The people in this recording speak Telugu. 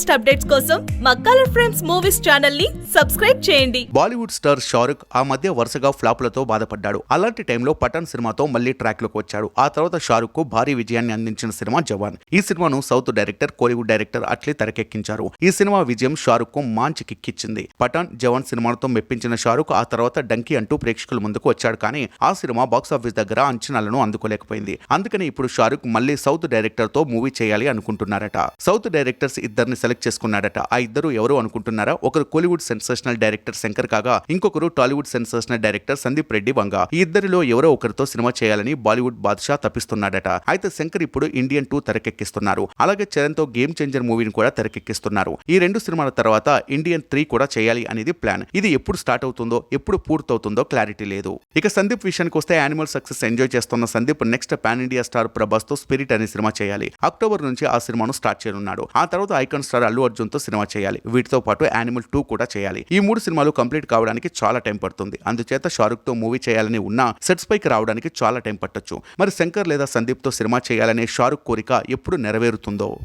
లేటెస్ట్ అప్డేట్స్ కోసం మా కలర్ ఫ్రేమ్స్ మూవీస్ ఛానల్ని సబ్స్క్రైబ్ చేయండి. బాలీవుడ్ స్టార్ షారుఖ్ ఆ మధ్య వరుసగా ఫ్లాప్లతో బాధపడ్డాడు. అలాంటి టైంలో పఠాన్ సినిమాతో మళ్ళీ ట్రాక్లోకి వచ్చాడు. ఆ తర్వాత షారుఖ్కు భారీ విజయాన్ని అందించిన సినిమా జవాన్. ఈ సినిమాను south director Kollywood director Atlee తెరకెక్కించారు. ఈ సినిమా విజయం షారుఖ్కు మాంచి కిక్కిచ్చింది పఠాన్ జవాన్ సినిమాలతో మెప్పించిన షారుఖ్ ఆ తర్వాత డంకీ అంటూ ప్రేక్షకుల ముందుకు వచ్చాడు. కానీ ఆ సినిమా బాక్సాఫీస్ దగ్గర అంచనాలను అందుకోలేకపోయింది. అందుకని ఇప్పుడు షారుఖ్ మళ్ళీ సౌత్ డైరెక్టర్తో మూవీ చేయాలి అనుకుంటున్నారట. సౌత్ డైరెక్టర్స్ ఇద్దరిని సెలెక్ట్ చేసుకున్నాడట. ఆ ఇద్దరు ఎవరు అనుకుంటున్నారా? ఒకరు కోలీవుడ్ సెన్సేషనల్ డైరెక్టర్ శంకర్ కాగా ఇంకొకరు టాలీవుడ్ సెన్సేషనల్ డైరెక్టర్ సందీప్ రెడ్డి వంగ. ఈ ఇద్దరిలో ఎవరో ఒకరితో సినిమా చేయాలని బాలీవుడ్ బాద్షా తప్పిస్తున్నాడట. అయితే శంకర్ ఇప్పుడు ఇండియన్ టూ తెరకెక్కిస్తున్నారు. అలాగే చరణ్తో గేమ్ చేంజర్ మూవీని కూడా తెరకెక్కిస్తున్నారు. ఈ రెండు సినిమాల తర్వాత ఇండియన్ త్రీ కూడా చేయాలి అనేది ప్లాన్. ఇది ఎప్పుడు స్టార్ట్ అవుతుందో ఎప్పుడు పూర్తవుతుందో క్లారిటీ లేదు. ఇక సందీప్ విషయానికి వస్తే యానిమల్ సక్సెస్ ఎంజాయ్ చేస్తున్న Sandeep next pan India star ప్రభాస్తో Spirit అనే సినిమా చేయాలి. అక్టోబర్ నుంచి ఆ సినిమాను స్టార్ట్ చేయనున్నాడు. ఆ తర్వాత ఐకాన్ స్టార్ అల్లు అర్జున్తో సినిమా చేయాలి. వీటితో పాటు యానిమల్ టూ కూడా చేయాలి. ఈ మూడు సినిమాలు కంప్లీట్ కావడానికి చాలా టైం పడుతుంది. అందుచేత షారుఖ్తో మూవీ చేయాలని ఉన్నా సెట్స్ పైకి రావడానికి చాలా టైం పట్టొచ్చు. మరి శంకర్ లేదా సందీప్తో సినిమా చేయాలనే షారుఖ్ కోరిక ఎప్పుడు నెరవేరుతుందో?